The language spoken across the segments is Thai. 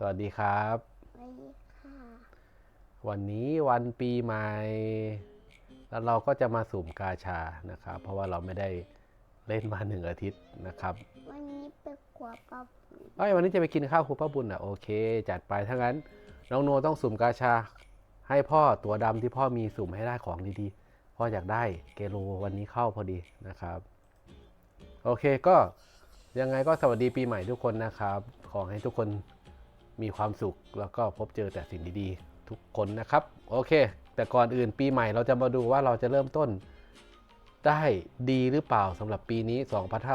สวัสดีครับ สวัสดีค่ะ วันนี้วันปีใหม่ แล้วเราก็จะมาสุ่มกาชานะครับ เพราะว่าเราไม่ได้เล่นมาหนึ่งอาทิตย์นะครับ วันนี้เป็นกัวปลาบูเอ้ยวันนี้จะไปกินข้าวครูป้าบุญอะโอเค จัดไปถ้างั้น น้องโนต้องสุ่มกาชา ให้พ่อตัวดำที่พ่อมีสุ่มให้ได้ของดีๆ พ่ออยากได้เกโลวันนี้เข้าพอดีนะครับ โอเคก็ยังไงก็สวัสดีปีใหม่ทุกคนนะครับ ขอให้ทุกคน มีความสุขแล้วก็พบเจอแต่สิ่งดีๆ ทุกคนนะครับ โอเค แต่ก่อนอื่นปีใหม่เราจะมาดูว่าเราจะเริ่มต้นได้ดีหรือเปล่าสำหรับปีนี้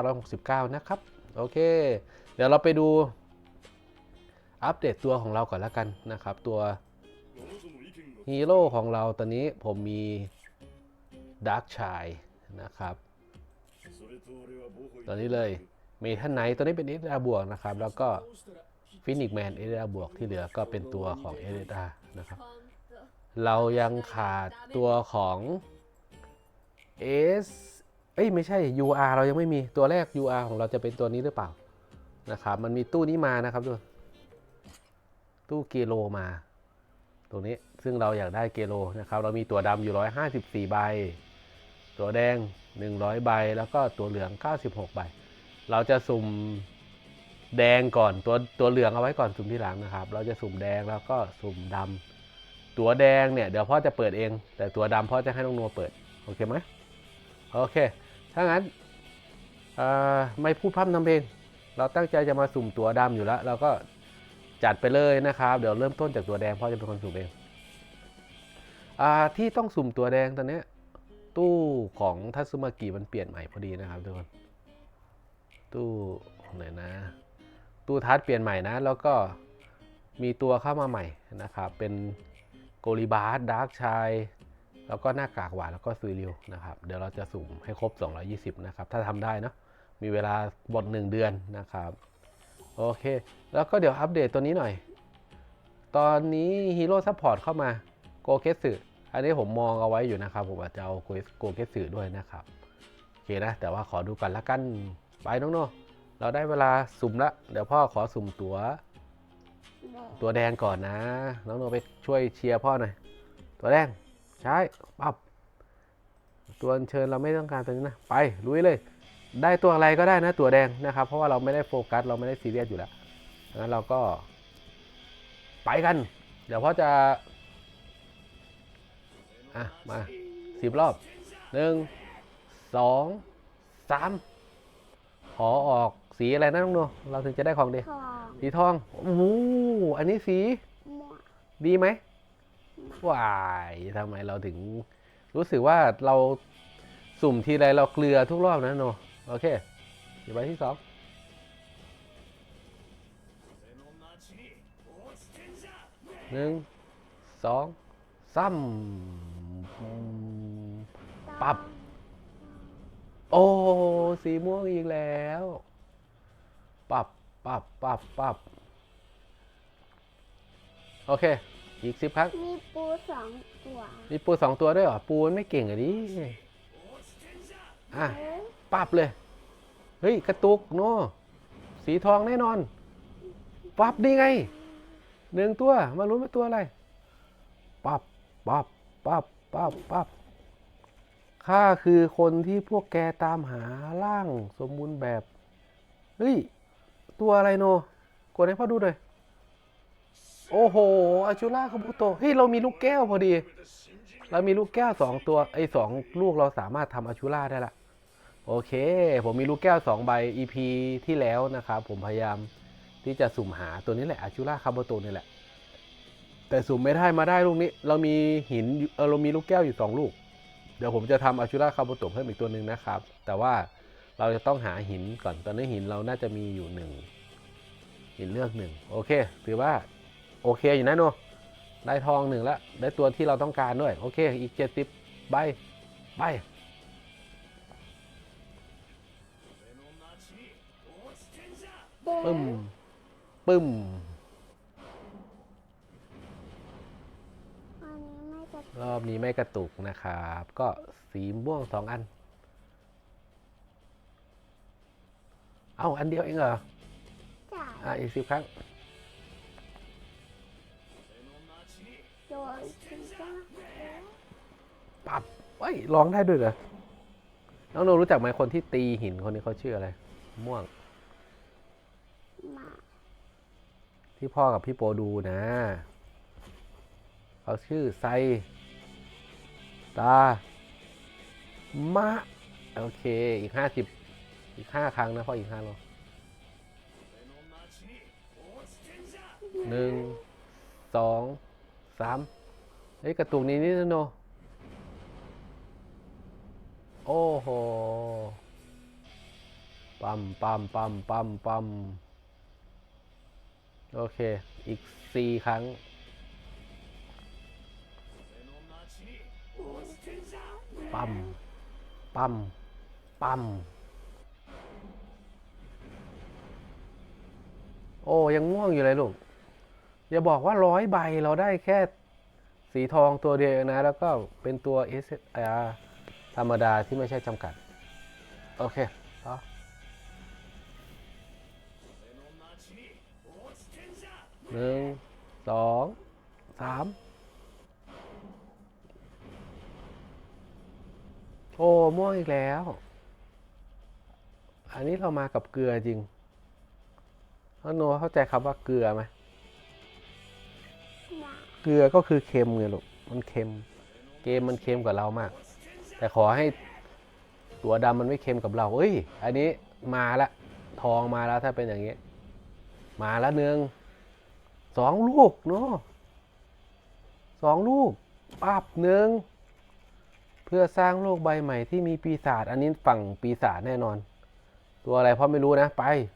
2569 นะครับ โอเค เดี๋ยวเราไปดูอัปเดตตัวของเราก่อนแล้วกันนะครับ ตัวฮีโร่ของเราตอนนี้ผมมีดาร์กชายนะครับตอนนี้เลยมีท่านไหนตัวนี้เป็นเอเดาบวกนะครับ แล้วก็ ฟินิกแมนเอเดาบวกที่เหลือก็เป็นตัวของเอเดานะครับ เรายังขาดตัวของ S เอ้ยไม่ใช่ UR เรายังไม่มีตัวแรก UR ของเราจะเป็นตัวนี้หรือเปล่านะครับ มันมีตู้นี้มานะครับดูตู้เกโลมาตัวนี้ซึ่งเราอยากได้เกโลนะครับ เรามีตัวดำอยู่ 154 ใบ ตัวแดง 100 ใบ แล้วก็ตัวเหลือง 96 ใบ เราจะสุ่ม แดงก่อนตัวตัวเหลืองเอาไว้ก่อนสุ่มที่หลังนะครับ เราจะสุ่มแดงแล้วก็สุ่มดำตัวแดงเนี่ยเดี๋ยวพ่อจะเปิดเอง แต่ตัวดำพ่อจะให้น้องนัวเปิดโอเคไหมโอเคถ้างั้นไม่พูดพร่ำทำเพลงเราตั้งใจจะมาสุ่มตัวดำอยู่แล้วเราก็จัดไปเลยนะครับ เดี๋ยวเริ่มต้นจากตัวแดงพ่อจะเป็นคนสุ่มเองอที่ต้องสุ่มตัวแดงตอนนี้ตู้ของทัตสึมากิมันเปลี่ยนใหม่พอดีนะครับทุกคนตู้ไหนนะ ตู้ทัชเปลี่ยนใหม่นะ แล้วก็มีตัวเข้ามาใหม่นะครับ เป็นโกลิบาร์ดาร์กชายแล้วก็หน้ากากหวานแล้วก็ซุยริวนะครับ เดี๋ยวเราจะสุ่มให้ครบ 220 นะครับ ถ้าทำได้เนอะมีเวลาบท1เดือนนะครับ โอเค แล้วก็เดี๋ยวอัปเดตตัวนี้หน่อย ตอนนี้ฮีโร่ซัพพอร์ตเข้ามาโกเกสึอันนี้ผมมองเอาไว้อยู่นะครับ ผมอาจจะเอาโกเกสึด้วยนะครับ โอเคนะ แต่ว่าขอดูกันละกัน ไปน้องโน เราได้เวลาสุ่มละ เดี๋ยวพ่อขอสุ่มตัวแดงตัวแดงก่อนนะ น้องโนไปช่วยเชียร์พ่อหน่อย ตัวแดง ใช่ปับตัวอัญเชิญเราไม่ต้องการตัวนี้นะ ไปลุยเลย ได้ตัวอะไรก็ได้นะตัวแดงนะครับ เพราะว่าเราไม่ได้โฟกัส เราไม่ได้ซีเรียสอยู่แล้วงั้นเราก็ ไปกัน เดี๋ยวพ่อจะ อะ มาสิบรอบหนึ่งสองสามขอออก สีอะไรนะน้องโนเราถึงจะได้ของดีทองสีทองโอ้โหอันนี้สีม่วงดีไหมว้ายทำไมเราถึงรู้สึกว่าเราสุ่มทีไรเราเกลือทุกรอบนะโนโอเคเดี๋ยวไปที่สองหนึ่งสองสามปับ โอ้ สีม่วงอีกแล้ว ปับปับปับปับโอเค อีกสิบครั้ง มีปูสองตัวมีปูสองตัวด้วยเหรอ ปูมันไม่เก่งอะดิ อะเอ้ยปับเลย เฮ้ย กระตุกโนสีทองแน่นอน ปับนี่ไง หนึ่งตัว มาลุ้นว่าตัวอะไร ปับ ปับ ปับ ปับ ปับ ข้าคือคนที่พวกแกตามหาร่างสมบูรณ์แบบ เฮ้ย ตัวอะไรโนกดให้พ่อดูหน่อยโอ้โหอาชูล่าคาบุโตเฮ้ยเรามีลูกแก้วพอดี เรามีลูกแก้วสองตัวไอ้สองลูกเราสามารถทำอาชูล่าได้ละโอเค ผมมีลูกแก้วสองใบ EP ที่แล้วนะครับผมพยายามที่จะสุ่มหาตัวนี้แหละอาชูล่าคาบุโตนี่แหละ แต่สุ่มไม่ได้มาได้ลูกนี้ เรามีหินเออเรามีลูกแก้วอยู่สองลูก เดี๋ยวผมจะทำอาชูล่าคาบุโตเพิ่มอีกตัวหนึ่งนะครับ แต่ว่า เราจะต้องหาหินก่อนตอนนี้หินเราน่าจะมีอยู่หนึ่งหินเลือกหนึ่งโอเค ถือว่าโอเคอยู่นะโนได้ทองหนึ่งแล้ว ได้ตัวที่เราต้องการด้วย โอเค อีกเจ็ดสิบใบใบเด้ปึ้มปึ้มอันนี้ไม่กระตุกรอบนี้ไม่กระตุกนะครับ ก็สีม่วงสองอัน เอ้าอันเดียวเองเหรอจ่ายอะอีกสิบครั้งโดยชินจ้าปับเฮ้ยร้องได้ด้วยเหรอน้องโนรู้จักไหมคนที่ตีหินคนนี้เขาชื่ออะไร ม่วง มาที่พ่อกับพี่โปดูนะเขาชื่อไซตามะ โอเค อีกห้าสิบ อีกห้าครั้งนะพ่ออีกห้าโลหนึ่งสองสามเฮ้ยกระตุกนี้นิดนึงโนโอ้โหปั๊มปั๊มปั๊มปั๊มปั๊มโอเค อีกสี่ครั้ง ปั๊มปั๊มปั๊ม โอ้ยังง่วงอยู่เลยลูก อย่าบอกว่าร้อยใบเราได้แค่สีทองตัวเดียวนะ แล้วก็เป็นตัว S R ธรรมดาที่ไม่ใช่จำกัด โอเคต่อหนึ่งสองสามโอ้ม่วงอีกแล้ว อันนี้เรามากับเกลือจริง น้องโนเข้าใจคำว่าเกลือไหมมาเกลือก็คือเค็มไงลูกมันเค็ม เกมมันเค็มกว่าเรามาก แต่ขอให้ตัวดำมันไม่เค็มกับเราเอ้ย อันนี้มาละ ทองมาแล้วถ้าเป็นอย่างนี้ มาแล้วหนึ่งสองลูกเนาะสองลูกปับหนึ่งเพื่อสร้างโลกใบใหม่ที่มีปีศาจอันนี้ฝั่งปีศาจแน่นอน ตัวอะไรเพราะไม่รู้นะไปปับ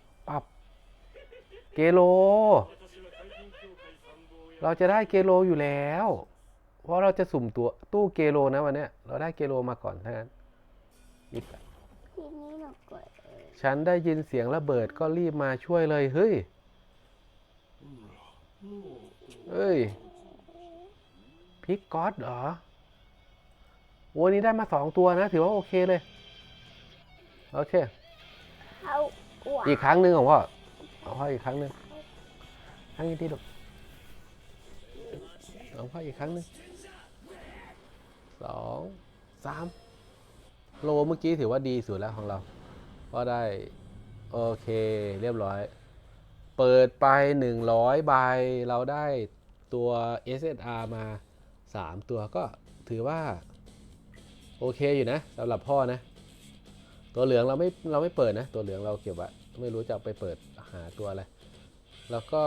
เกโล เราจะได้เกโลอยู่แล้ว เพราะเราจะสุ่มตัวตู้เกโลนะวันเนี้ยเราได้เกโลมาก่อนทั้งนั้นอีกทีนี้หนูกดเองฉันได้ยินเสียงระเบิดก็รีบมาช่วยเลยเฮ้ยเฮ้ยพิกก๊อตเหรอวันนี้ได้มาสองตัวนะ ถือว่าโอเคเลย โอเคเข้าอ้วอีกครั้งหนึ่งของพ่อ ของพ่ออีกครั้งหนึ่งครั้งนี้ที่ลูกของพ่ออีกครั้งหนึ่งสองสามโลเมื่อกี้ถือว่าดีสุดแล้วของเรา ก็ได้ โอเคเรียบร้อย เปิดไปหนึ่งร้อยใบเราได้ตัว SSR มาสามตัวก็ถือว่า โอเคอยู่นะสำหรับพ่อนะ ตัวเหลืองเราไม่เราไม่เปิดนะ ตัวเหลืองเราเก็บไว้ ไม่รู้จะไปเปิดหาตัวอะไร แล้วก็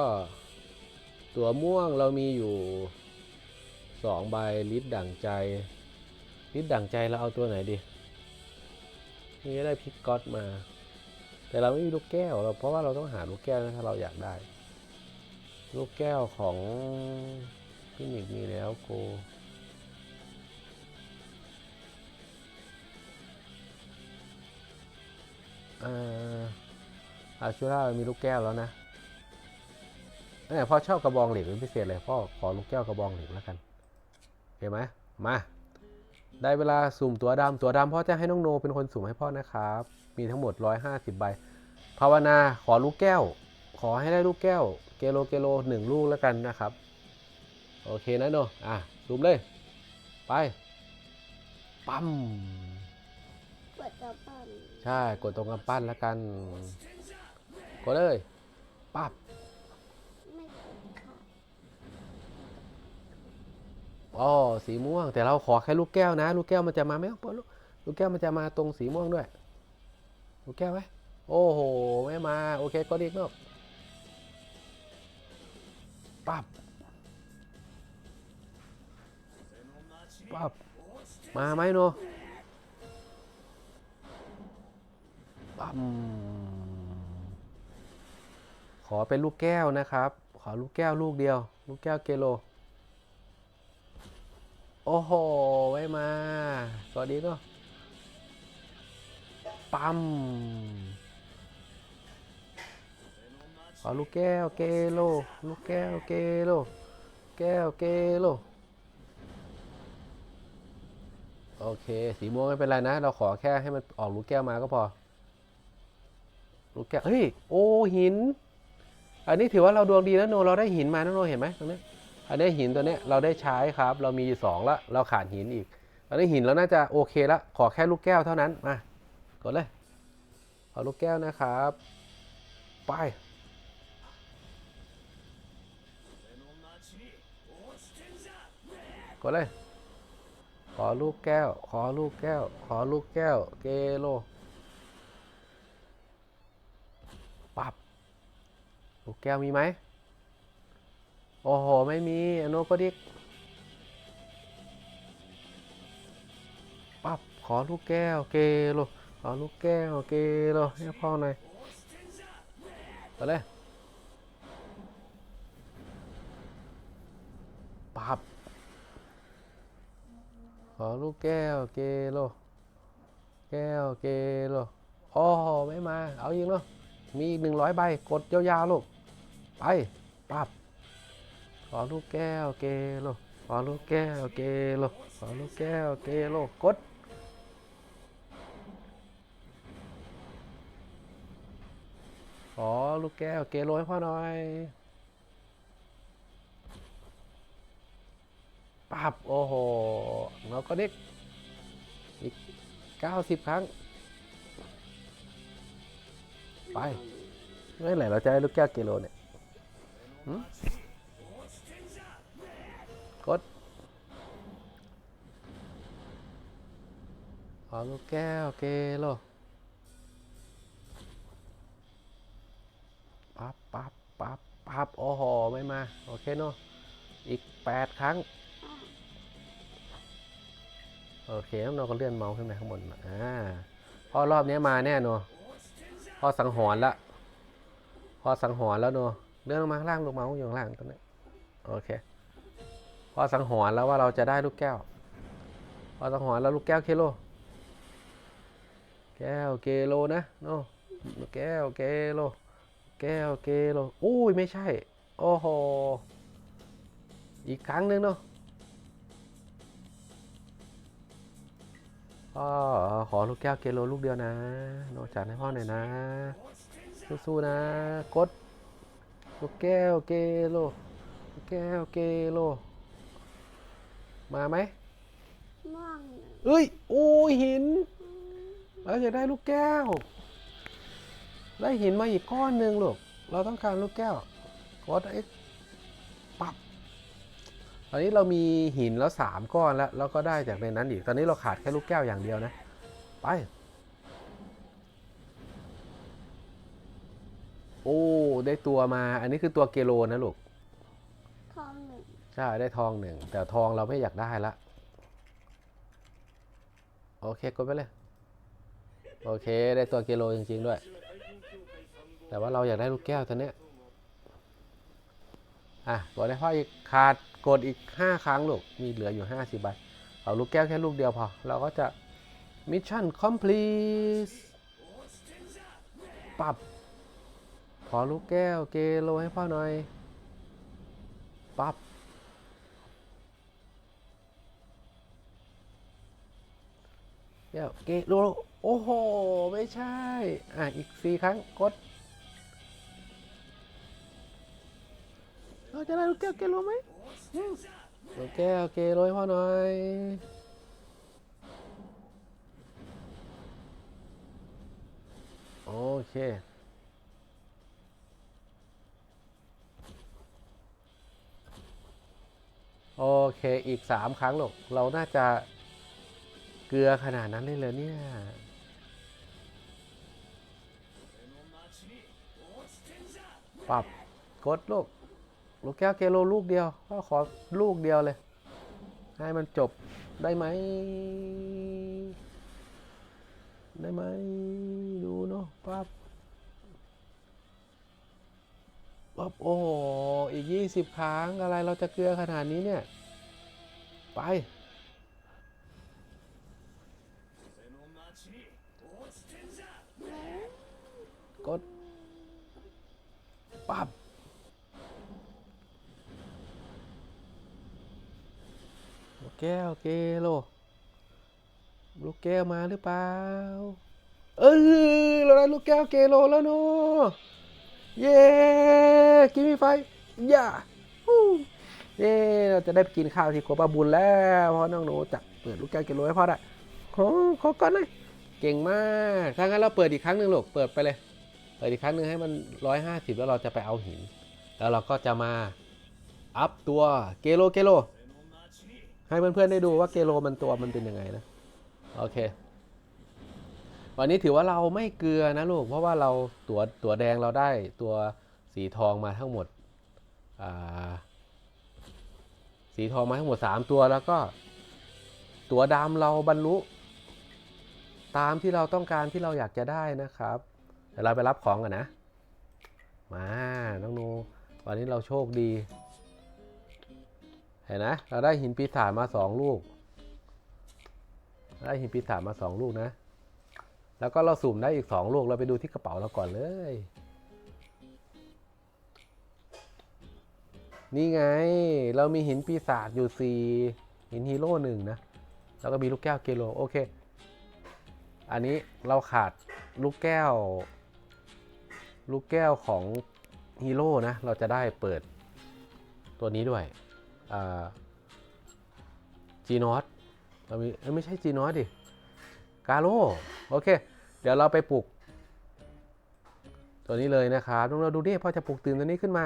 ตัวม่วงเรามีอยู่สองใบลิดดั่งใจ ลิดดั่งใจเราเอาตัวไหนดี นี่ได้พิกก๊อตมา แต่เราไม่มีลูกแก้วเราเพราะว่าเราต้องหาลูกแก้วนะถ้าเราอยากได้ ลูกแก้วของพินิกมีแล้วโกอ่า อาชูรามีลูกแก้วแล้วนะเนี่ยพ่อชอบกระบองเหล็กเป็นพิเศษเลยพ่อขอลูกแก้วกระบองเหล็กแล้วกันโอเคไหมมาได้เวลาสุ่มตัวดำตัวดำพ่อจะให้น้องโนเป็นคนสุ่มให้พ่อนะครับ มีทั้งหมด 150 ใบ ภาวนาขอลูกแก้ว ขอให้ได้ลูกแก้ว เกโลเกโลหนึ่งลูกแล้วกันนะครับ โอเคนะโนอะสุ่มเลย ไป ปั๊มกดตัวปั่นใช่ กดตรงกำปั้นแล้วกัน กดเลยปั๊บไม่ค่ะอ๋อสีม่วง แต่เราขอแค่ลูกแก้วนะ ลูกแก้วมันจะมาไหมปลูกลูกแก้วมันจะมาตรงสีม่วงด้วย ลูกแก้วไหมโอ้โห ไม่มา โอเคก็ดีกนอกปั๊บปั๊บมาไหมโนปั๊ม อเป็นลูกแก้วนะครับ ขอลูกแก้วลูกเดียว ลูกแก้วเกโล โอ้โหไม่มา สวัสดีเนาะปั๊มขอลูกแก้วเกโล ลูกแก้วเกโล แก้วเกโล โอเค สีม่วงไม่เป็นไรนะ เราขอแค่ให้มันออกลูกแก้วมาก็พอ ลูกแก้ว เฮ้ย โอ้หิน อันนี้ถือว่าเราดวงดีแล้วโนเราได้หินมานะโนเห็นไหมตรงนี้อันนี้หินตัวนี้เราได้ใช้ครับ เรามีสองล้วเราขาดหินอีกตอนนี้หินเราน่าจะโอเคล้วขอแค่ลูกแก้วเท่านั้นมากดเลยเอาลูกแก้วนะครับไปกดเลย ขอลูกแก้ว ขอลูกแก้ว ขอลูกแก้ว เกโล ปับ ลูกแก้วมีไหม โอ้โห ไม่มีอโนก็ดิกปั๊บขอลูกแก้วเกโลขอลูกแก้วเกโลให้พ่อหน่อยไปเลยปั๊บขอลูกแก้วเกโลแก้วเกโลโอ้โหไม่มา เอายิงเนาะมีอีกหนึ่งร้อยใบ กดยาวๆลูก ไปปับขอลูกแก้วเกโลขอลูกแก้วเกโลขอลูกแก้วเกโลกดขอลูกแก้วเกโลให้พ่อหน่อยปับโอ้โหแล้วก็เด็กอีก 90 ครั้ง ไปเมื่อไหร่เราจะได้ลูกแก้วเกโลเนี่ย กดขอลูกแก้วเกโลปั๊บปั๊บปั๊บปั๊บโอ้โหไม่มา โอเคเนาะอีก 8 ครั้ง โอเคแล้วเราก็เลื่อนเมาส์ขึ้นไปข้างบนอ่าพอรอบนี้มาแน่เนอะพอสังหรณ์ละ พอสังหรณ์แล้วเนอะ เลื่อนลงมาข้างล่างลูกเมาส์อยู่ข้างล่างตรงนี้โอเคพอสังหรณ์แล้วว่าเราจะได้ลูกแก้ว พอสังหรณ์แล้วลูกแก้วเคโล แก้วเกโลนะโนแก้วเกโล แก้วเกโลอุ้ยไม่ใช่ โอ้โห อีกครั้งหนึ่งเนาะพ่อขอลูกแก้วเกโลลูกเดียวนะโนจัดให้พ่อหน่อยนะ สู้ๆนะกด ลูกแก้วเกโลลูกแก้วเกโล มาไหมม่วงเอ้ย โอ้ยหิน เราจะได้ลูกแก้ว ได้หินมาอีกก้อนหนึ่งลูก เราต้องการลูกแก้วกดไอ้ปับตอนนี้เรามีหินแล้วสามก้อนแล้วแล้วก็ได้จากในนั้นอีก ตอนนี้เราขาดแค่ลูกแก้วอย่างเดียวนะ ไป โอ้ได้ตัวมา อันนี้คือตัวเกโลนะลูก ทองหนึ่งใช่ได้ทองหนึ่ง แต่ทองเราไม่อยากได้ละ โอเคกดไปเลย โอเค ได้ตัวเกโลจริง ๆ ด้วย แต่ว่าเราอยากได้ลูกแก้วตัวเนี้ยอะกดได้พ่ออีกขาดกดอีก 5 ครั้งลูก มีเหลืออยู่ 50ใบเอาลูกแก้วแค่ลูกเดียวพอ เราก็จะมิชชั่นคอมพลีทปรับ ขอลูกแก้วเกโลให้พ่อหน่อย ปับเดี๋ยวเกโลโอ้โห ไม่ใช่ อะ อีกสี่ครั้ง กด เราจะได้ลูกแก้วเกโลไหมอืมลูกแก้วเกโลให้พ่อหน่อยโอเค เคอีกสามครั้งหรอกเราน่าจะเกลือขนาดนั้นเลยเลยเนี่ยปรับกดลูกลูกแก้วเกโลลูกเดียว ก็ขอลูกเดียวเลย ให้มันจบได้ไหม ได้ไหม ดูเนาะปั๊บปั๊บโอ้โหอีกยี่สิบครั้งอะไรเราจะเกลือขนาดนี้เนี่ย ไปกดปั๊บลูกแก้วเกโลลูกแก้วมาหรือเปล่า เออเราได้ลูกแก้วเกโลแล้วเนาะเย้กิมมี่ไฟ ย่า เย้เราจะได้ไปกินข้าวที่โคบาบุญแล้วเพราะน้องหนูจับเปิดลูกแก้วกิโลให้พ่อได้ขอขอก่อนเลยเก่งมากถ้างั้นเราเปิดอีกครั้งหนึ่งลูกเปิดไปเลย เปิดอีกครั้งหนึ่งให้มันร้อยห้าสิบแล้วเราจะไปเอาหิน แล้วเราก็จะมาอัพตัวเกโลเกโลให้เพื่อนๆได้ดูว่าเกโลมันตัวมันเป็นยังไงนะโอเค วันนี้ถือว่าเราไม่เกลือนะลูก เพราะว่าเราตัวตัวแดงเราได้ตัวสีทองมาทั้งหมดอ่า สีทองมาทั้งหมด 3 ตัวแล้วก็ ตัวดำเราบรรลุ ตามที่เราต้องการที่เราอยากจะได้นะครับเดี๋ยวเราไปรับของกันนะ มาน้องโนวันนี้เราโชคดี เห็นนะ เราได้หินปีศาจมาสองลูก ได้หินปีศาจมาสองลูกนะ แล้วก็เราสุ่มได้อีกสองลูกเราไปดูที่กระเป๋าเราก่อนเลย นี่ไง เรามีหินปีศาจอยู่สี่หินฮีโร่หนึ่งนะ แล้วก็มีลูกแก้วเกโล โอเค อันนี้เราขาดลูกแก้ว ลูกแก้วของฮีโร่นะ เราจะได้เปิดตัวนี้ด้วยจีนอสเรามีเอ้ยไม่ใช่จีนอสดิ กาโล โอเค เดี๋ยวเราไปปลุกตัวนี้เลยนะครับลองเราดูดิพอจะปลุกตื่นตัวนี้ขึ้นมา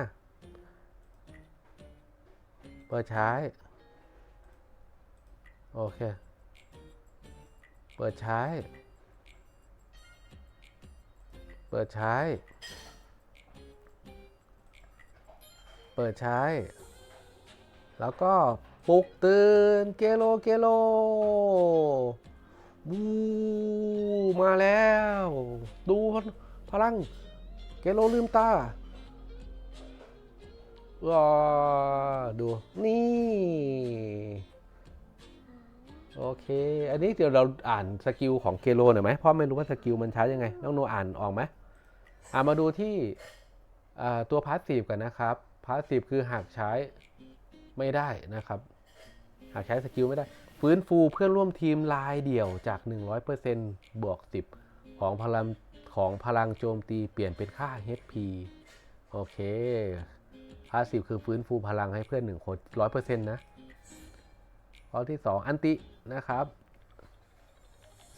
เปิดใช้ โอเค เปิดใช้ เปิดใช้ เปิดใช้ แล้วก็ปลุกตื่นเกโลเกโลบูมาแล้ว ดูพลัง เกโลลืมตา ว้าดูนี่ โอเค อันนี้เดี๋ยวเราอ่านสกิลของเกโลหน่อยไหมเพราะไม่รู้ว่าสกิลมันใช้ยังไง น้องโนอ่านออกไหมอ่ามาดูที่ตัวพาสซีฟกันนะครับพาสซีฟคือหากใช้ไม่ได้นะครับ หากใช้สกิลไม่ได้ ฟื้นฟูเพื่อนร่วมทีมลายเดี่ยวจาก 100%บวก 10 ของพลังของพลังโจมตีเปลี่ยนเป็นค่า HP โอเค พาสซีฟคือฟื้นฟูพลังให้เพื่อน1คน100%นต์นะข้อที่2อันตินะครับ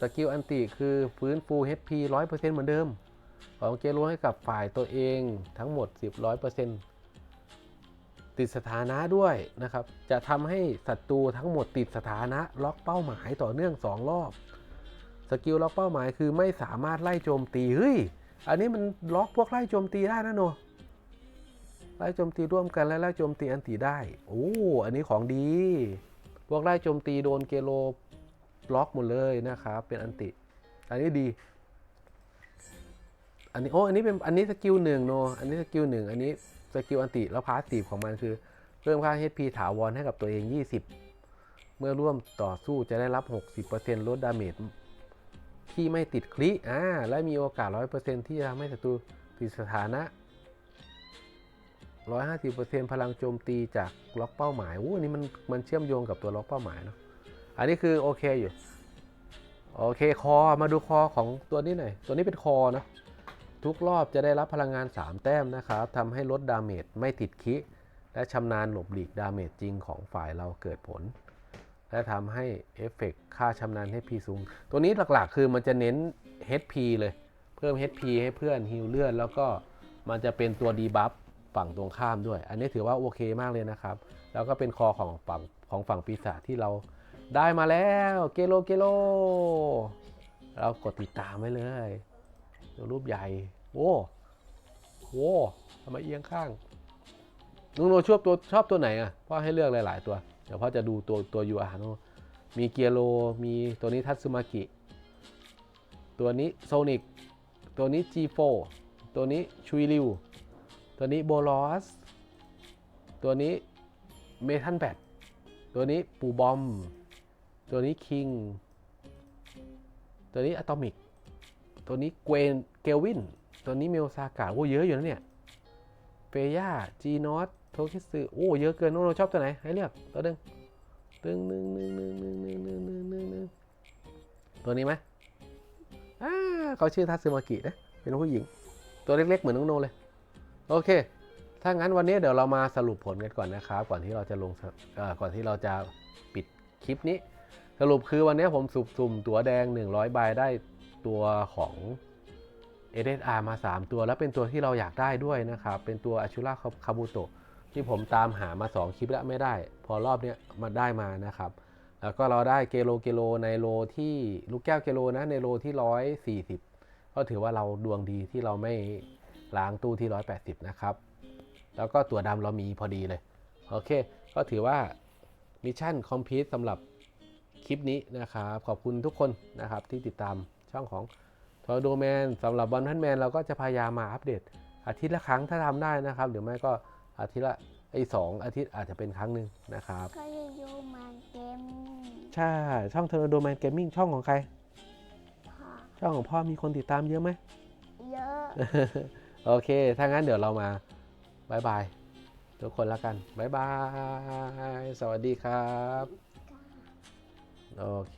สกิลอันติคือฟื้นฟู HP 100%เหมือนเดิม ของเกโรให้กับฝ่ายตัวเองทั้งหมด 10 100%ติดสถานะด้วยนะครับ จะทำให้ศัตรูทั้งหมดติดสถานะล็อกเป้าหมายต่อเนื่อง 2 รอบ สกิลล็อกเป้าหมายคือไม่สามารถไล่โจมตี เฮ้ย อันนี้มันล็อกพวกไล่โจมตีได้นะโน ไล่โจมตีร่วมกันและไล่โจมตีอันตีได้ โอ้ อันนี้ของดี พวกไล่โจมตีโดนเกโลบล็อกหมดเลยนะครับ เป็นอันติ อันนี้ดี อันนี้โอ้ อันนี้เป็น อันนี้สกิลหนึ่งโน อันนี้สกิลหนึ่ง อันนี้สกิลอันติ แล้วพาสซีฟของมันคือ เพิ่มค่า HP ถาวรให้กับตัวเอง 20 เมื่อร่วมต่อสู้จะได้รับ 60%ลดดาเมจที่ไม่ติดคลิอ่า และมีโอกาส 100%ที่จะทำให้ศัตรูติดสถานะ 150%พลังโจมตีจากล็อกเป้าหมายโอ้อันนี้มันมันเชื่อมโยงกับตัวล็อกเป้าหมายเนาะอันนี้คือโอเคอยู่ โอเคคอมาดูคอของตัวนี้หน่อย ตัวนี้เป็นคอนะ ทุกรอบจะได้รับพลังงาน 3 แต้มนะครับทำให้ลดดาเมจไม่ติดคิ และชำนาญหลบหลีกดาเมจจริงของฝ่ายเราเกิดผล และทำให้เอฟเฟกค่าชำนาญ HP สูง ตัวนี้หลักๆ คือมันจะเน้น HP เลย เพิ่ม HP ให้เพื่อนฮิลเลือดแล้วก็มันจะเป็นตัวดีบัฟ ฝั่งตรงข้ามด้วย อันนี้ถือว่าโอเคมากเลยนะครับ แล้วก็เป็นคอของฝั่งของฝั่งปีศาจที่เราได้มาแล้วเกโลเกโล เรากดติดตามไว้เลยดูรูปใหญ่โอ้โหทำไมเอียงข้างนุงโนชอบตัวชอบตัวไหนอะพ่อให้เลือกหลาย ๆ ตัว เดี๋ยวพ่อจะดูตัวตัวยูอาร์โนมีเกียโรมีตัวนี้ทัตสึมากิ ตัวนี้โซนิกตัวนี้ G4 ตัวนี้ชุยริว ตัวนี้โบลอส ตัวนี้เมทันแบทตัวนี้ปูบอม ตัวนี้คิง ตัวนี้อะตอมิก ตัวนี้เกวนเกลวิน ตัวนี้เมลซากาโอ้เยอะอยู่นะเนี่ยเฟย่าจีนอสโทคิสึโอ้เยอะเกินน้องโนชอบตัวไหน ให้เลือกตัวหนึ่งตึงหนึ่งหนึ่งหนึ่งหนึ่งหนึ่งหนึ่งหนึ่งหนึ่งหนึ่งตัวนี้ไหมอ่าเขาชื่อทัตสึมากินะ เป็นผู้หญิง ตัวเล็กๆ เหมือนน้องโนเลย โอเค ถ้างั้นวันนี้เดี๋ยวเรามาสรุปผลกันก่อนนะครับ ก่อนที่เราจะลงก่อนที่เราจะปิดคลิปนี้ สรุปคือวันนี้ผมสุ่มตัวแดง 100 ใบได้ตัวของ SSR มา 3 ตัว แล้วเป็นตัวที่เราอยากได้ด้วยนะครับ เป็นตัวอาชูราคาบุโตะที่ผมตามหามา 2 คลิปแล้วไม่ได้ พอรอบนี้มาได้มานะครับ แล้วก็เราได้เกโลเกโลในโลที่ลูกแก้วเกโลนะในโลที่ 140 ก็ถือว่าเราดวงดีที่เราไม่ ล้างตู้ที่ 180 นะครับ แล้วก็ตัวดำเรามีพอดีเลย โอเค ก็ถือว่ามิชชั่นคอมพลีทสำหรับคลิปนี้นะครับ ขอบคุณทุกคนนะครับที่ติดตามช่องของทอร์โดแมนสำหรับบอลพันแมนเราก็จะพยายามมาอัปเดต อาทิตย์ละครั้งถ้าทำได้นะครับหรือไม่ก็อาทิตย์ละไอ้สองอาทิตย์อาจจะเป็นครั้งหนึ่งนะครับก็จะดูมันเกมใช่ช่องเทอร์โดแมนเกมมิ่งช่องของใครพอช่องของพ่อมีคนติดตามเยอะไหม เยอะ โอเค ถ้างั้นเดี๋ยวเรามาบายบายทุกคนแล้วกันบายบาย สวัสดีครับ โอเค